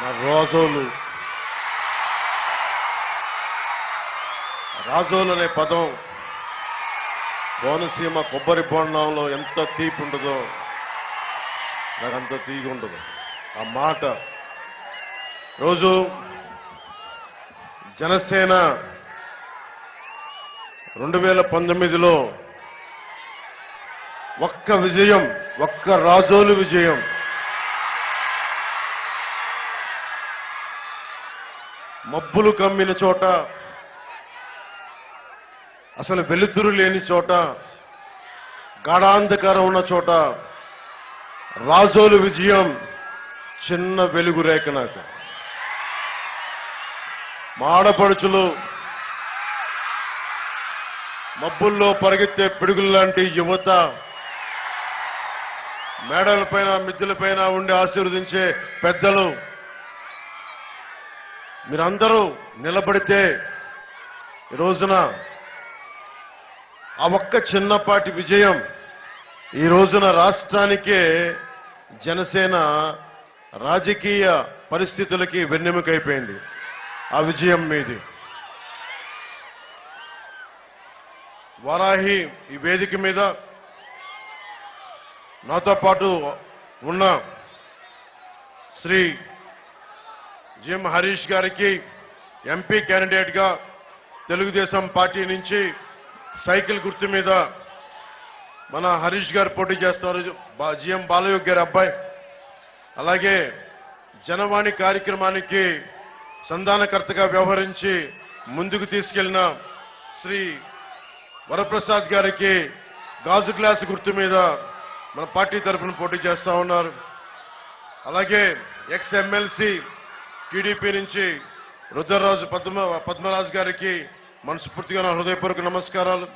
నా రాజోలు. రాజోలు అనే పదం కోనసీమ కొబ్బరి బొండంలో ఎంత తీపి ఉండదో నాకు అంత తీగి ఉండదు. ఆ మాట రోజు జనసేన రెండు వేల పంతొమ్మిదిలో ఒక్క విజయం ఒక్క రాజోలు విజయం మబ్బులు కమ్మిన చోట అసలు వెలుతురు లేని చోట గాఢాంధకారం ఉన్న చోట రాజోలు విజయం చిన్న వెలుగు రేఖ నాకు. మా ఆడపడుచులు మబ్బుల్లో పరిగెత్తే పిడుగులు లాంటి యువత మేడలపైన మిద్దెలపైన ఉండి ఆశీర్వదించే పెద్దలు మీరందరూ నిలబడితే ఈ రోజున ఆ ఒక్క చిన్నపాటి విజయం ఈ రోజున రాష్ట్రానికే జనసేన రాజకీయ పరిస్థితులకి వెన్నెముకైపోయింది. ఆ విజయం మీది. వారాహి ఈ వేదిక మీద నాతో పాటు ఉన్న శ్రీ జిఎం హరీష్ గారికి ఎంపీ క్యాండిడేట్గా తెలుగుదేశం పార్టీ నుంచి సైకిల్ గుర్తు మీద మన హరీష్ గారు పోటీ చేస్తున్నారు. జిఎం బాలయోగ్ గారి అబ్బాయి. అలాగే జనవాణి కార్యక్రమానికి సంధానకర్తగా వ్యవహరించి ముందుకు తీసుకెళ్ళిన శ్రీ వరప్రసాద్ గారికి గాజు గ్లాస్ గుర్తు మీద మన పార్టీ తరఫున పోటీ చేస్తా ఉన్నారు. అలాగే ఎక్స్ ఎమ్మెల్సీ టీడీపీ నుంచి రుద్రరాజు పద్మ పద్మరాజు గారికి మనస్ఫూర్తిగా నా హృదయపూర్వక నమస్కారాలు.